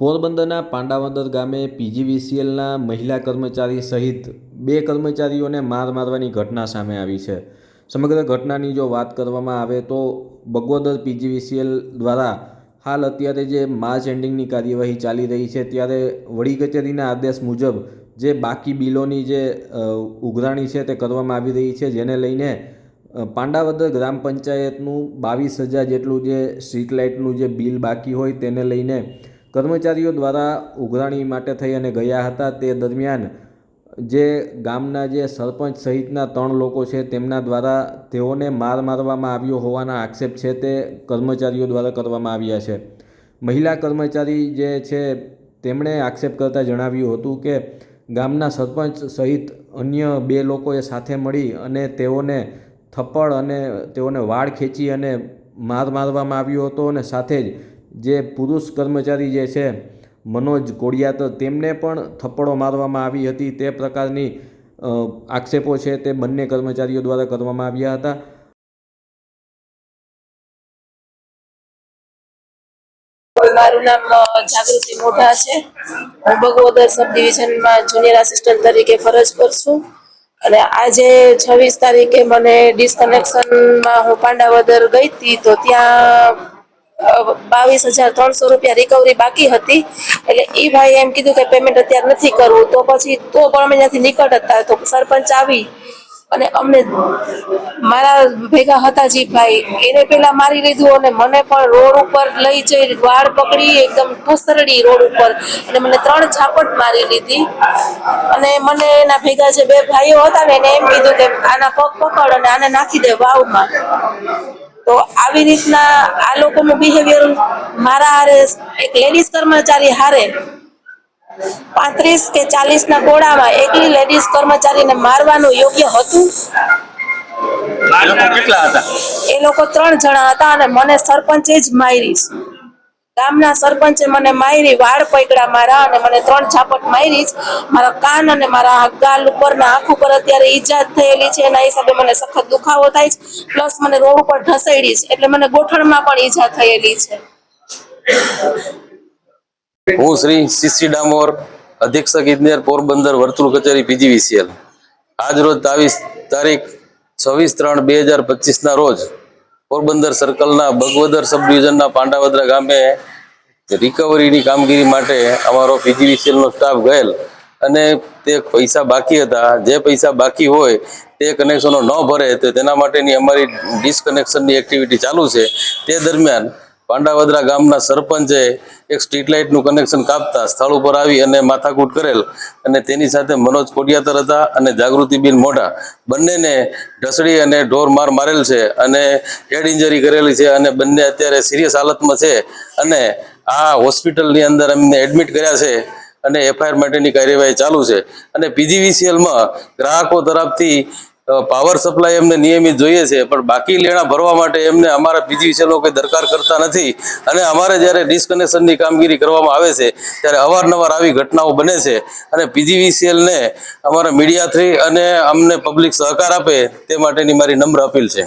પોરબંદરના પાંડાવદર ગામે પીજીવીસીએલના મહિલા કર્મચારી સહિત બે કર્મચારીઓને માર મારવાની ઘટના સામે આવી છે. સમગ્ર ઘટનાની જો વાત કરવામાં આવે તો બગોદર પીજીવીસીએલ દ્વારા હાલ અત્યારે જે માર્ચ એન્ડિંગની કાર્યવાહી ચાલી રહી છે, ત્યારે વડી કચેરીના આદેશ મુજબ જે બાકી બિલોની જે ઉઘરાણી છે તે કરવામાં આવી રહી છે, જેને લઈને પાંડાવદર ગ્રામ પંચાયતનું બાવીસ હજાર જેટલું જે સ્ટ્રીટ લાઇટનું જે બિલ બાકી હોય તેને લઈને કર્મચારીઓ દ્વારા ઉઘરાણી માટે થઈ અને ગયા હતા તે દરમિયાન જે ગામના જે સરપંચ સહિતના ત્રણ લોકો છે તેમના દ્વારા તેઓને માર મારવામાં આવ્યો હોવાના આક્ષેપ છે તે કર્મચારીઓ દ્વારા કરવામાં આવ્યા છે. મહિલા કર્મચારી જે છે તેમણે આક્ષેપ કરતાં જણાવ્યું હતું કે ગામના સરપંચ સહિત અન્ય બે લોકોએ સાથે મળી અને તેઓને થપ્પડ અને તેઓને વાળ ખેંચી અને માર મારવામાં આવ્યો હતો અને સાથે જ જે પુરુષ કર્મચારી જે છે, મનોજ કોડિયાતર તેમને પણ થપ્પડો મારવામાં આવી હતી. તે પ્રકારની આક્ષેપો છે તે બંને કર્મચારીઓ દ્વારા કરવામાં આવ્યા હતા. મારું નામ જાગૃતિ મોઢા છે. હું બગોદર સબ ડિવિઝનમાં જુનિયર આસિસ્ટન્ટ તરીકે ફરજ પર છું. અને આજે છવ્વીસ તારીખે મને ડિસ્કનેક્શનમાં હું પાંડાવદર ગઈ હતી, તો ત્યાં બાવીસ હજાર ત્રણસો રૂપિયા રિકવરી બાકી હતી. એટલે એ ભાઈ એમ કીધું કે પેમેન્ટ અત્યારે નથી કરવું. તો પછી, તો પણ અમે ત્યાંથી નીકળ હતા. તો સરપંચ આવી અને અમને મારા ભેગા હતા જી ભાઈ એને પેલા મારી લીધું અને મને પણ રોડ ઉપર લઈ જઈ વાળ પકડી એકદમ ઠસરડી રોડ ઉપર. અને મને ત્રણ ઝાપટ મારી લીધી. અને મને એના ભેગા જે બે ભાઈઓ હતા ને એને એમ કીધું કે આના પગ પકડ અને આને નાખી દે વાવમાં. તો આવી રીતના આ લોકોનું બિહેવિયર મારા હારે એક લેડીઝ કર્મચારી હારે પાંત્રીસ કે ચાલીસ ના ગોળામાં એકલી લેડીઝ કર્મચારીને મારવાનું યોગ્ય હતું? કેટલા હતા? એ લોકો ત્રણ જણા હતા અને મને સરપંચે જ મારી. ગામના સરપંચે મને મારી, વાળ પકડા મારા અને મને ત્રણ છાપટ મારી જ. મારા કાન અને મારા ગાલ ઉપર ને આંખ ઉપર અત્યારે ઈજા થયેલી છે. એના હિસાબે મને સખત દુખાવો થાય છે. પ્લસ મને રોડ ઉપર ઢસેડી છે. એટલે મને ગોઠણમાં પણ ઈજા થયેલી છે. હું શ્રી સીસી ડામોર, અધિક્ષક ઇજનેર, પોરબંદર વર્તુળ કચેરી પીજીવીસીએલ આજ રોજ તાવીસ તારીખ છવ્વીસ ત્રણ બે હજાર પચીસના રોજ પોરબંદર સર્કલના બગવદર સબ ડિવિઝનના પાંડાવદરા ગામે રિકવરીની કામગીરી માટે અમારો પીજીવીસીએલનો સ્ટાફ ગયેલ અને તે પૈસા બાકી હતા. જે પૈસા બાકી હોય તે કનેક્શનો ન ભરે તો તેના માટેની અમારી ડિસકનેક્શનની એક્ટિવિટી ચાલુ છે. તે દરમિયાન પાંડાવદરા ગામના સરપંચે એક સ્ટ્રીટ લાઇટનું કનેક્શન કાપતા સ્થળ ઉપર આવી અને માથાકૂટ કરેલ અને તેની સાથે મનોજ કોડિયાતર હતા અને જાગૃતિબેન મોઢા. બંનેને ઢસડી અને ઢોર માર મારેલ છે અને હેડ ઇન્જરી કરેલી છે અને બંને અત્યારે સિરિયસ હાલતમાં છે અને આ હોસ્પિટલની અંદર એમને એડમિટ કર્યા છે અને એફઆઈઆર માટેની કાર્યવાહી ચાલુ છે. અને પીજીવીસીએલમાં ગ્રાહકો તરફથી પાવર સપ્લાય એમને નિયમિત જોઈએ છે પણ બાકી લેણા ભરવા માટે એમને અમારા પીજીવીસીએલનો કોઈ દરકાર કરતા નથી. અને અમારે જ્યારે ડિસ્કનેક્શનની કામગીરી કરવામાં આવે છે ત્યારે અવારનવાર આવી ઘટનાઓ બને છે. અને પીજીવીસીએલને અમારા મીડિયા થ્રી અને અમને પબ્લિક સહકાર આપે તે માટેની મારી નમ્ર અપીલ છે.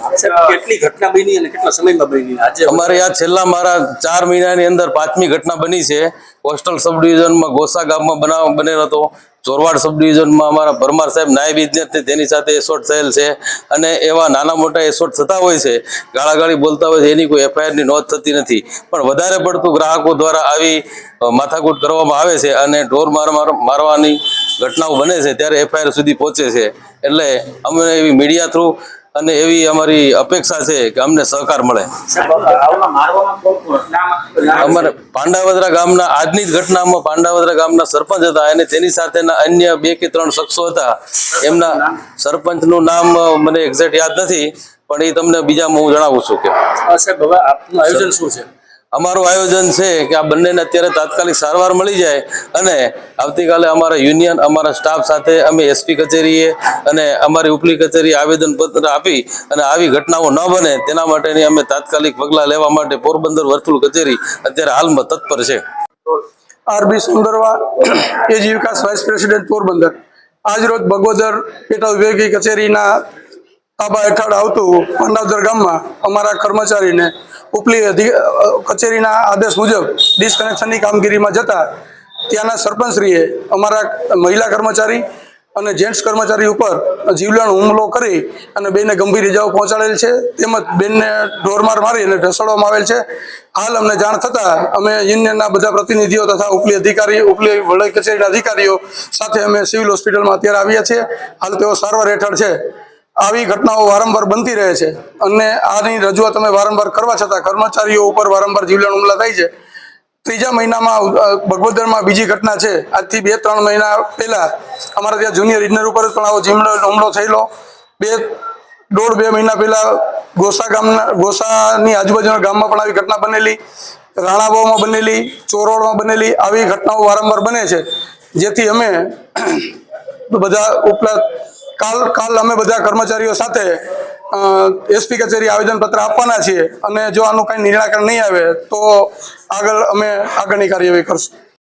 કેટલી ઘટના બની અને કેટલા સમયમાં બની? અમારે આ છેલ્લા મારા ચાર મહિનાની અંદર પાંચમી ઘટના બની છે. કોસ્ટલ સબ ડિવિઝનમાં ગોસા ગામમાં બનાવ બનેલો હતો. ચોરવાડ સબ ડિવિઝનમાં અમારા પરમાર સાહેબ નાયબ ઇજનેર તેની સાથે એસોટ થયેલ છે. અને એવા નાના મોટા એસોટ થતા હોય છે ગાળાગાળી બોલતા હોય છે, એની કોઈ એફઆઈઆરની નોંધ થતી નથી. પણ વધારે પડતું ગ્રાહકો દ્વારા આવી માથાકૂટ કરવામાં આવે છે અને ઢોર માર, માર- મારવાની ઘટનાઓ બને છે, ત્યારે એફઆઈઆર સુધી પહોંચે છે. એટલે અમે એવી મીડિયા થ્રુ અને એવી અમારી અપેક્ષા છે કે અમને સહકાર મળે. અમારે પાંડાવદરા ગામના આજની જ ઘટનામાં પાંડાવદરા ગામના સરપંચ હતા અને તેની સાથેના અન્ય બે કે ત્રણ શખ્સો હતા. એમના સરપંચનું નામ મને એક્ઝેક્ટ યાદ નથી, પણ એ તમને બીજામાં હું જણાવું છું કે. સાહેબ, હવે આપનું આયોજન શું છે? અમારું આયોજન છે કે આ બંનેને અત્યારે તાત્કાલિક સારવાર મળી જાય અને આવતીકાલે અમારા યુનિયન, અમારા સ્ટાફ સાથે અમે એસપી કચેરીએ અને અમારી ઉપલી કચેરી આવેદનપત્ર આપી અને આવી ઘટનાઓ ન બને તેના માટેની અમે તાત્કાલિક પગલાં લેવા માટે પોરબંદર વર્તુળ કચેરી અત્યારે હાલમાં તત્પર છે. આરબી સુંદરવા એજી વિકાસ વાઇસ પ્રેસિડેન્ટ પોરબંદર. આજ રોજ બગોદર પેટા વિભાગીય કચેરીના આબા હેઠળ આવતું પાંડાવદર ગામમાં અમારા કર્મચારીને ઉપલી કચેરીના આદેશ મુજબ ડિસકનેક્શનની કામગીરીમાં જતા ત્યાંના સરપંચશ્રીએ અમારા મહિલા કર્મચારી અને જેન્ટ્સ કર્મચારી ઉપર જીવલેણ હુમલો કરી અને બેને ગંભીર ઇજાઓ પહોંચાડેલ છે. તેમજ બેનને ઢોરમાર મારી અને ઢસડવામાં આવેલ છે. હાલ અમને જાણ થતાં અમે યુનિયનના બધા પ્રતિનિધિઓ તથા ઉપલી અધિકારી, ઉપલી વડાઈ કચેરીના અધિકારીઓ સાથે અમે સિવિલ હોસ્પિટલમાં અત્યારે આવ્યા છીએ. હાલ તેઓ સારવાર હેઠળ છે. આવી ઘટનાઓ વારંવાર બનતી રહે છે. અને આની રજૂઆત અમે વારંવાર કરવા છતાં કર્મચારીઓ ઉપર વારંવાર જીવલેણ હુમલા થાય છે. ત્રીજા મહિનામાં ભગવદરમાં બીજી ઘટના છે. આજથી બે, ત્રણ મહિના પહેલા અમારા ત્યાં જુનિયર ઇજનેર ઉપર પણ આવો જીવલેણ હુમલો થયેલો. બે, દોઢ બે મહિના પહેલા ગોસા ગામના, ગોસાની આજુબાજુના ગામમાં પણ આવી ઘટના બનેલી. રાણાબાવમાં બનેલી ચોરોડમાં બનેલી. આવી ઘટનાઓ વારંવાર બને છે. જેથી અમે બધા ઉપલા કાલ કાલ અમે બધા કર્મચારીઓ સાથે એસપી કચેરી આવેદનપત્ર આપવાના છીએ અને જો આનું કાંઈ નિરાકરણ નહીં આવે, તો આગળ અમે આગળની કાર્યવાહી કરશું.